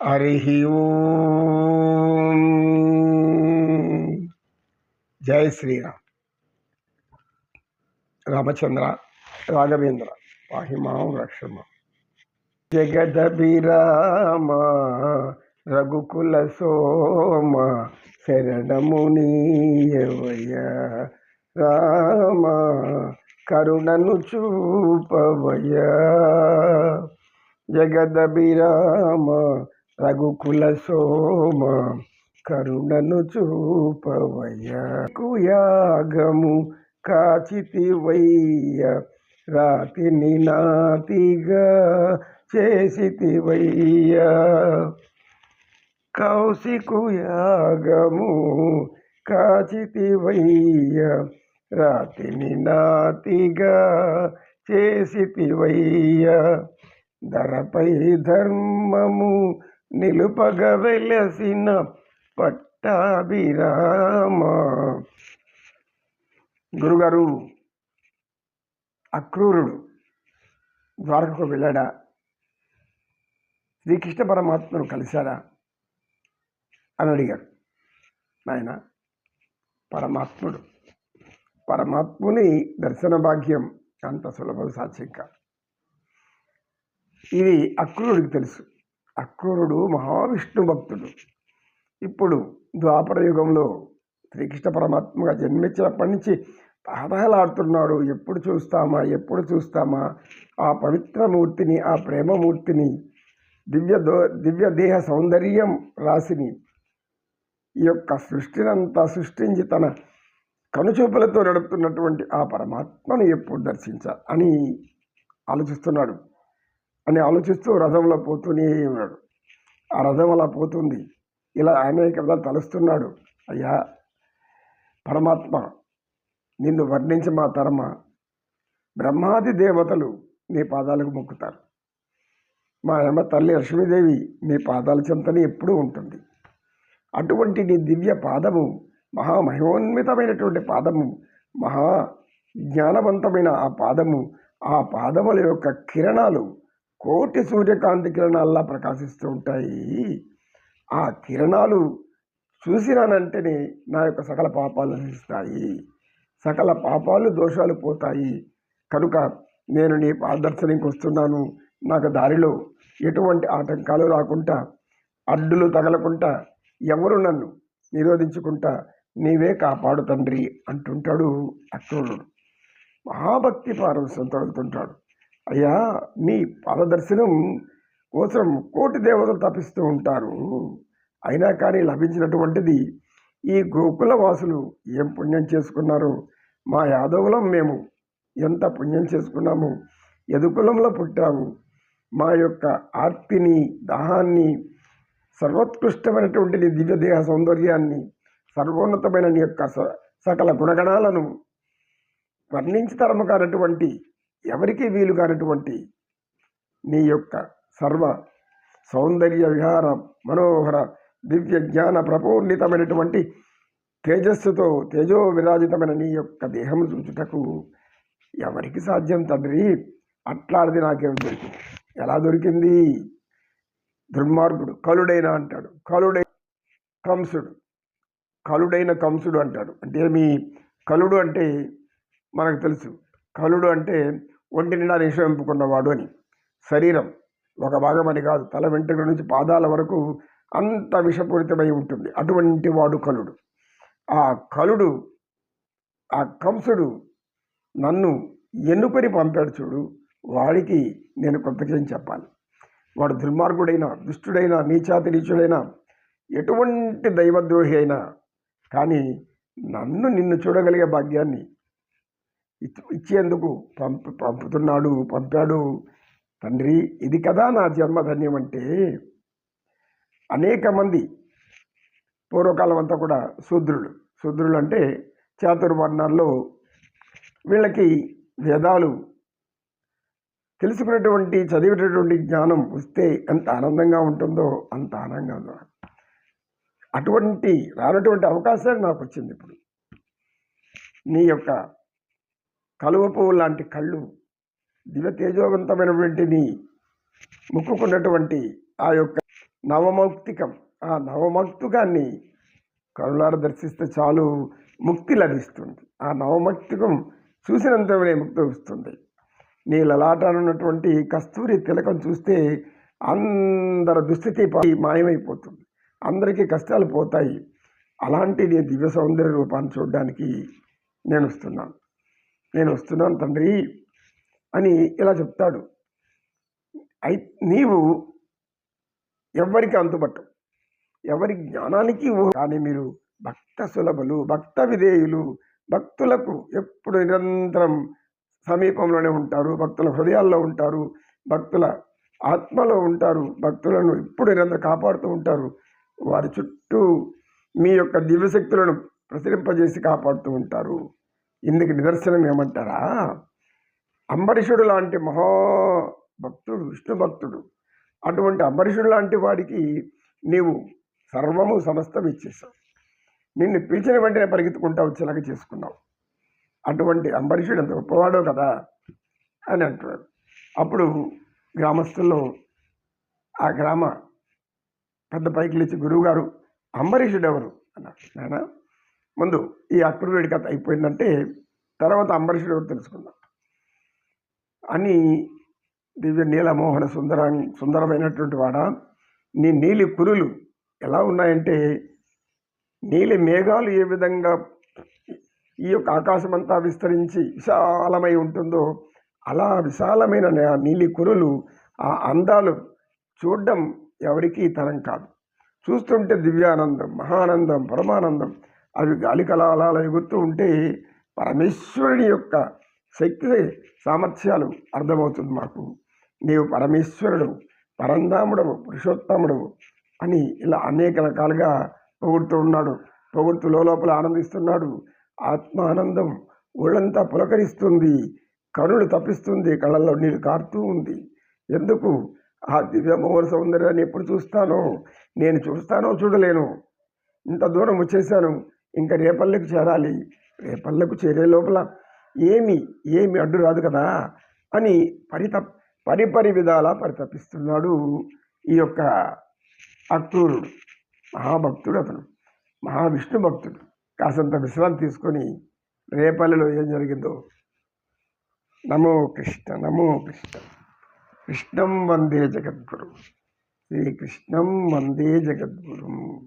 హరి జై శ్రీరామ్ రామచంద్ర రాఘవేంద్ర వాహిమాం రక్షమ జగదభిరామ రఘుకుల సోమ శరణము రామ కరుణను చూపవయ జగదభిరామ రఘుకుల సోమ కరుణను చూపవయ కుయాగము కాచితివయ్య. రాతిని నాతిగా చేసితివయ్య. కౌశికు యాగము కాచితివయ్య. రాతిని నాతిగా చేసితివయ్య. ధరపై ధర్మము నిలుపగ వెలసిన పట్టాభిరామ. గురుగారు అక్రూరుడు ద్వారకకు వెళ్ళాడా? శ్రీకృష్ణ పరమాత్మను కలిశాడా? అని అడిగాడు. నాయన పరమాత్ముడు. పరమాత్ముని దర్శన భాగ్యం అంత సులభం సాధ్యం కాదు. ఇది అక్రూరుడికి తెలుసు. అక్రూరుడు మహావిష్ణు భక్తుడు. ఇప్పుడు ద్వాపర యుగంలో శ్రీకృష్ణ పరమాత్మగా జన్మించినప్పటి నుంచి తాతహలాడుతున్నాడు ఎప్పుడు చూస్తామా? ఎప్పుడు చూస్తామా? ఆ పవిత్రమూర్తిని ఆ ప్రేమమూర్తిని దివ్య దో దివ్య దేహ సౌందర్యం రాసిని ఈ యొక్క సృష్టినంతా సృష్టించి తన కనుచూపులతో నడుపుతున్నటువంటి ఆ పరమాత్మను ఎప్పుడు దర్శించాలి అని ఆలోచిస్తున్నాడు. అని ఆలోచిస్తూ రథంలో పోతూనే ఉన్నాడు. ఆ రథం అలా పోతుంది. ఇలా అనేక విధాలు తలుస్తున్నాడు. అయ్యా పరమాత్మ నిన్ను వర్ణించి మా తరమ. బ్రహ్మాది దేవతలు నీ పాదాలకు మొక్కుతారు. మా అమ్మ తల్లి లక్ష్మీదేవి నీ పాదాల చెంతని ఎప్పుడూ ఉంటుంది. అటువంటి నీ దివ్య పాదము మహామహిమోన్వితమైనటువంటి పాదము మహా జ్ఞానవంతమైన ఆ పాదము ఆ పాదముల యొక్క కిరణాలు కోటి సూర్యకాంతి కిరణాల్లా ప్రకాశిస్తూ ఉంటాయి. ఆ కిరణాలు చూసినానంటేనే నా యొక్క సకల పాపాలు నశిస్తాయి. సకల పాపాలు దోషాలు పోతాయి. కనుక నేను నీ పాదర్శనంకి వస్తున్నాను. నాకు దారిలో ఎటువంటి ఆటంకాలు రాకుండా అడ్డులు తగలకుండా ఎవరు నన్ను నిరోధించుకుంటా నీవే కాపాడు తండ్రి అంటుంటాడు అక్రూరుడు మహాభక్తి పారవశ్యం తగులుతుంటాడు అయ్యా మీ పాదదర్శనం కోసం కోటి దేవతలు తప్పిస్తూ ఉంటారు. అయినా కానీ లభించినటువంటిది ఈ గోకుల వాసులు ఏం పుణ్యం చేసుకున్నారు? మా యాదవులం మేము ఎంత పుణ్యం చేసుకున్నాము? యదుకులంలో పుట్టాము. మా యొక్క ఆర్తిని దాహాన్ని సర్వోత్కృష్టమైనటువంటి నీ దివ్యదేహ సౌందర్యాన్ని సర్వోన్నతమైన నీ యొక్క స- సకల గుణగణాలను వర్ణించి తరము కానటువంటి ఎవరికి వీలు కానటువంటి నీ యొక్క సర్వ సౌందర్య విహార మనోహర దివ్య జ్ఞాన ప్రపూర్ణితమైనటువంటి తేజస్సుతో తేజో విరాజితమైన నీ యొక్క దేహం చూచుటకు ఎవరికి సాధ్యం తండ్రి? అట్లాడిది నాకేం దొరికింది. ఎలా దొరికింది? దుర్మార్గుడు కలుడైన అంటాడు. కలుడై కంసుడు. కలుడైన కంసుడు అంటాడు. అంటే మీ కలుడు అంటే మనకు తెలుసు. కలుడు అంటే ఒంటి నిండా నిషేంపుకున్నవాడు అని. శరీరం ఒక భాగం అని కాదు తల వెంట్రుకల నుంచి పాదాల వరకు అంత విషపూరితమై ఉంటుంది. అటువంటి వాడు కలుడు ఆ కలుడు ఆ కంసుడు నన్ను ఎన్నుకొని పంపాడు చూడు వాడికి నేను కృతజ్ఞత చెప్పాలి. వాడు దుర్మార్గుడైన దుష్టుడైనా నీచాతి నీచుడైనా ఎటువంటి దైవద్రోహి అయినా కానీ నన్ను నిన్ను చూడగలిగే భాగ్యాన్ని ఇచ్చేందుకు పంపు పంపుతున్నాడు పంపాడు. తండ్రి ఇది కదా నా జన్మధన్యం అంటే అనేక మంది పూర్వకాలం అంతా కూడా శూద్రులు. శూద్రులు అంటే చాతుర్వర్ణాల్లో వీళ్ళకి వేదాలు తెలుసుకున్నటువంటి చదివేటటువంటి జ్ఞానం వస్తే ఎంత ఆనందంగా ఉంటుందో అంత ఆనందంగా అటువంటి రానటువంటి అవకాశాలు నాకు వచ్చింది ఇప్పుడు. నీ యొక్క కలువ పువ్వు లాంటి కళ్ళు దివ్య తేజోవంతమైనటువంటి నీ ముక్కుకున్నటువంటి ఆ యొక్క నవమౌక్తికం ఆ నవమౌక్తికాన్ని కరుణార దర్శిస్తే చాలు ముక్తి లభిస్తుంది. ఆ నవమౌక్తికం చూసినంతనే ముక్తి వస్తుంది. నీ లలాటనున్నటువంటి కస్తూరి తిలకం చూస్తే అందరి దుస్థితి మాయమైపోతుంది. అందరికీ కష్టాలు పోతాయి. అలాంటి నీ దివ్య సౌందర్య రూపాన్ని చూడడానికి నేను వస్తున్నాను. నేను వస్తున్నాను తండ్రి అని ఇలా చెప్తాడు. అయి నీవు ఎవరికి అంతుపట్టు ఎవరి జ్ఞానానికి కానీ మీరు భక్త సులభులు భక్త విధేయులు భక్తులకు ఎప్పుడు నిరంతరం సమీపంలోనే ఉంటారు భక్తుల హృదయాల్లో ఉంటారు భక్తుల ఆత్మలో ఉంటారు భక్తులను ఎప్పుడు నిరంతరం కాపాడుతూ ఉంటారు. వారి చుట్టూ మీ యొక్క దివ్యశక్తులను ప్రసరింపజేసి కాపాడుతూ ఉంటారు. ఇందుకు నిదర్శనం ఏమంటారా? అంబరీషుడు లాంటి మహో భక్తుడు విష్ణు భక్తుడు అటువంటి అంబరీషుడు లాంటి వాడికి నీవు సర్వము సమస్తం ఇచ్చేసావు నిన్ను పిలిచిన వెంటనే పరిగెత్తుకుంటా వచ్చేలాగా చేసుకున్నావు. అటువంటి అంబరీషుడు ఎంత గొప్పవాడో కదా అని అంటున్నాడు. అప్పుడు గ్రామస్తుల్లో ఆ గ్రామ పెద్ద పైకి లేచి గురువుగారు అంబరీషుడు ఎవరు? అన్నారు. నాయన ముందు ఈ అక్రూరుడి కథ అయిపోయిందంటే తర్వాత అంబరీషుడు ఎవరు తెలుసుకుందాం. అని దివ్య నీలమోహన సుందర సుందరమైనటువంటి వాడ నీ నీలి కురులు ఎలా ఉన్నాయంటే నీలి మేఘాలు ఏ విధంగా ఈ యొక్క ఆకాశమంతా విస్తరించి విశాలమై ఉంటుందో అలా విశాలమైన నీలి కురులు ఆ అందాలు చూడడం ఎవరికీ తరం కాదు. చూస్తుంటే దివ్యానందం మహానందం పరమానందం అవి గాలి అలా ఎగురుతూ ఉంటే పరమేశ్వరుని యొక్క శక్తి సామర్థ్యాలు అర్థమవుతుంది మాకు. నీవు పరమేశ్వరుడు పరంధాముడవు పురుషోత్తముడవు అని ఇలా అనేక రకాలుగా పొగుడుతూ ఉన్నాడు. పొగుడుతూ లోపల ఆనందిస్తున్నాడు. ఆత్మానందం ఒళ్ళంతా పులకరిస్తుంది. కరులు తప్పిస్తుంది. కళ్ళల్లో నీళ్ళు కారుతూ ఉంది. ఎందుకు? ఆ దివ్య మోహన సౌందర్యాన్ని ఎప్పుడు చూస్తానో నేను చూస్తానో చూడలేను. ఇంత దూరం వచ్చేసాను ఇంకా రేపల్లెకు చేరాలి. రేపల్లెకు చేరే లోపల ఏమి ఏమి అడ్డు రాదు కదా అని పరిత పరిపరి విధాల పరితపిస్తున్నాడు ఈ యొక్క అక్రూరుడు. మహాభక్తుడు అతను. మహావిష్ణు భక్తుడు. కాసంత విశ్రాంతి తీసుకొని రేపల్లెలో ఏం జరిగిందో. నమో కృష్ణ నమో కృష్ణ. కృష్ణం వందే జగద్గురు. శ్రీకృష్ణం వందే జగద్గురు.